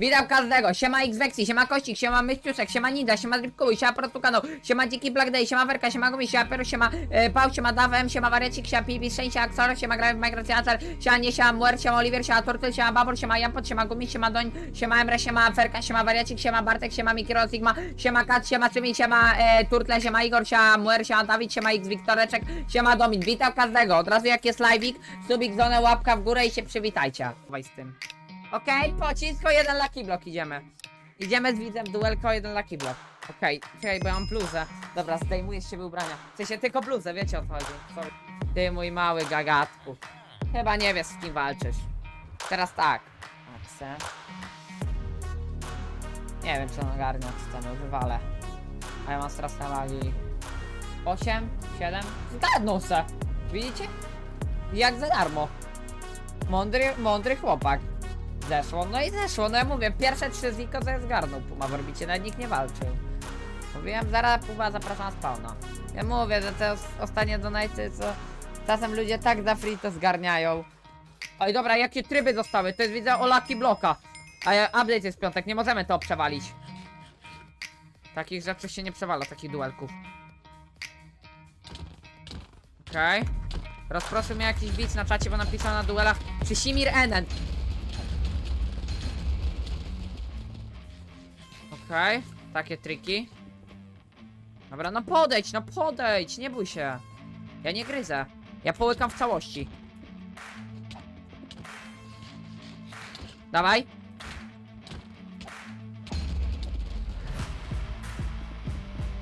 Witam każdego, siema Xvexi, siema Kościk, siema Myściuszek, siema Ninja, siema Dripkuj, siema Protukano, siema Dziki Black Day, siema Werka, siema Gumi, siema Peru, siema e, Pał, siema Dawem, siema Wariacik, siema Szczęść, siema Axor, siema Grave, siema Car, siema Nie, siema Muer, siema Oliver, siema Turtle, siema Babur, siema Jampot, siema Gumi, siema Doń, siema Emre, siema Ferka, siema Wariacik, siema Bartek, siema Mikiro, Sigma, siema Kat, siema Czymi, siema e, Turtle, siema Igor, siema Muer, siema Dawid, siema X Wiktoreczek, siema Domin, witam każdego, od razu jak jest live'ik, subik, zonę, łapka w górę i się przywitajcie. Z tym. Okej, pocisk o jeden lucky block idziemy. Idziemy z widzem duelko jeden lucky block. Okej, czekaj, bo ja mam bluzę. Dobra, zdejmuję z siebie ubrania. W sensie tylko bluzę, wiecie o co chodzi. Sorry. Ty mój mały gagatku. Chyba nie wiesz z kim walczysz. Teraz tak. Akse. Nie wiem czy on ogarnia scenę, wywalę. A ja mam straszne lagi. 8, 7. Zgadnął se. Widzicie? Jak za darmo. Mądry, mądry chłopak. Zeszło, no i zeszło, no ja mówię, pierwsze trzy ziko to jest zgarnął Puma w orbicie, nawet nikt nie walczył. Mówiłem, zaraz Puma zapraszam na spawna. Ja mówię, że te os ostatnie donaty, co czasem ludzie tak za free to zgarniają. Oj dobra, jakie tryby zostały? To jest widzę o Lucky Bloka. A ja, update jest piątek, nie możemy to przewalić. Takich rzeczy się nie przewala, takich duelków. Okej. Okay. Rozproszył mnie jakiś widz na czacie, bo napisał na duelach czy Simir Enen. Okej, takie triki. Dobra, no podejdź, no podejdź, nie bój się. Ja nie gryzę. Ja połykam w całości. Dawaj.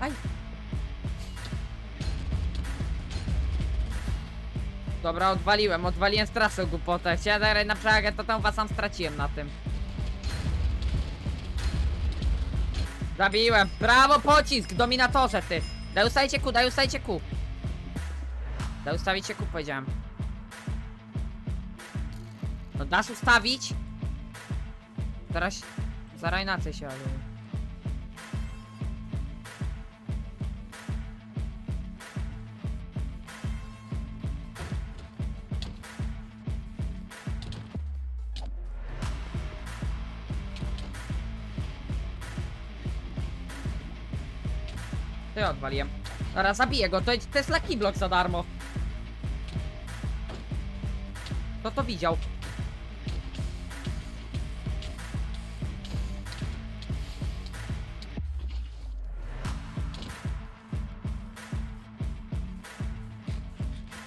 Aj. Dobra, odwaliłem, odwaliłem straszną głupotę. Chciałem na przewagę, to tam was sam straciłem na tym. Zabiłem. Brawo, pocisk, dominatorze, ty. Daj ustawicie ku, daj ustawicie ku. Daj ustawicie ku, powiedziałem. No dasz ustawić? Zaraz, zaraz inaczej się ale... To ja odwaliłem. Dobra, zabiję go, to, jest- to jest Lucky Block za darmo. Kto to widział?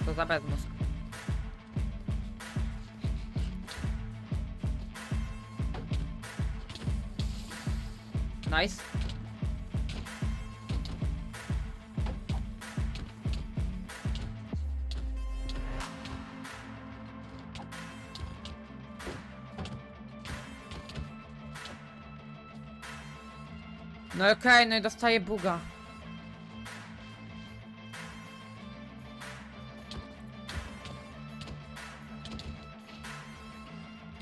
To za bezmózg. Nice. No okej, no i dostaję buga.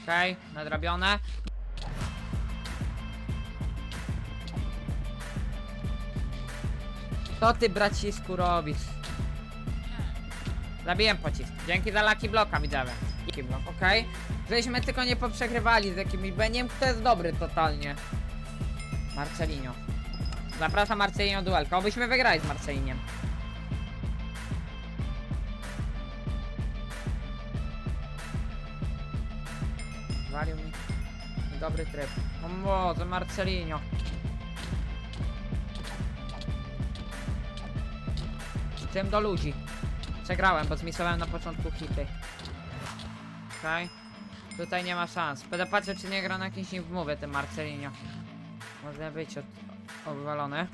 Okej, nadrabione. Co ty bracisku robisz? Zabiłem pocisk. Dzięki za Lucky Blocka widzowie. Lucky Block, okej. Żeśmy tylko nie poprzegrywali z jakimiś, bo ja nie wiem kto jest dobry totalnie. Marcelinio. Zapraszam Marcelinio duelko. Obyśmy wygrali z Marceliniem. Walił mi. Dobry tryb. O Boże, Marcelinio. Z tym do ludzi. Przegrałem, bo zmisowałem na początku hity. Okej. Tutaj nie ma szans. Będę patrzeć, czy nie gra na jakimś nim w mowie, tym Marcelinio. Może być od, obwalony.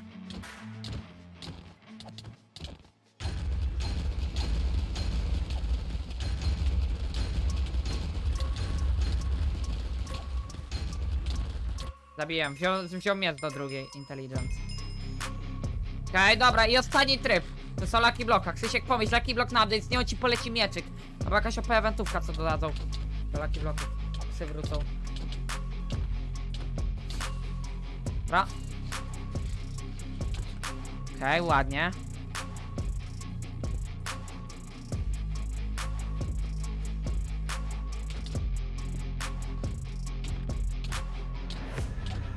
Zabiłem, wziął, wziął do drugiej intelligence. Okej, dobra, i ostatni tryb. To są Lucky Blocka. Krzysiek, pomyśl, Lucky Block na update, z niego ci poleci mieczyk. Albo jakaś OP eventówka, co dodadzą. Do Lucky Blocków. Przywrócą. Dobra. Okej, ładnie.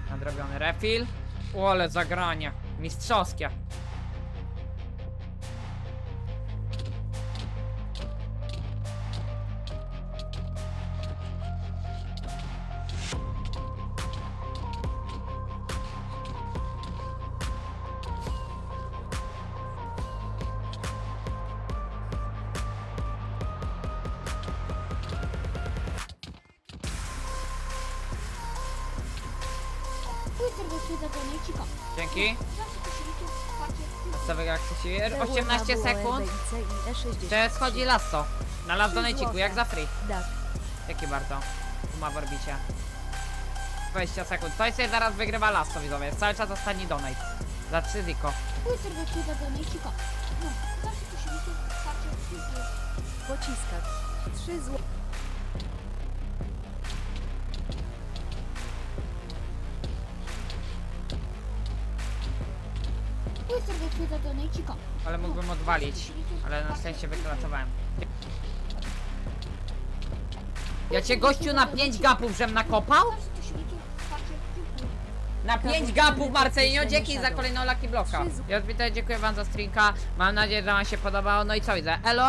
Nadrobiony refill. O, ale zagranie. Mistrzowskie. Dziękuję serdecznie za donajcika. Dzięki. Zawsze to się liczy wsparcie. Podstawy jak się 18 sekund. Że schodzi lasso. Na las do nejciku, jak za free. Tak. Dzięki bardzo. Ma w orbicie. 20 sekund. To jest zaraz wygrywa lasso, widzowie. Cały czas ostatni donate. Za 3 ziko. Dziękuję serdecznie za donajcika. No, zawsze to się liczy wsparcie. Dziękuję. Pociskak. 3 zł. Ale mógłbym odwalić. Ale na szczęście wyklacowałem. Ja cię gościu na 5 gapów żem nakopał? Na 5 gapów Marcelinio, dzięki za kolejną Lucky Bloka. Ja witaj, dziękuję wam za streamka. Mam nadzieję, że wam się podobało. No i co widzę? Elo?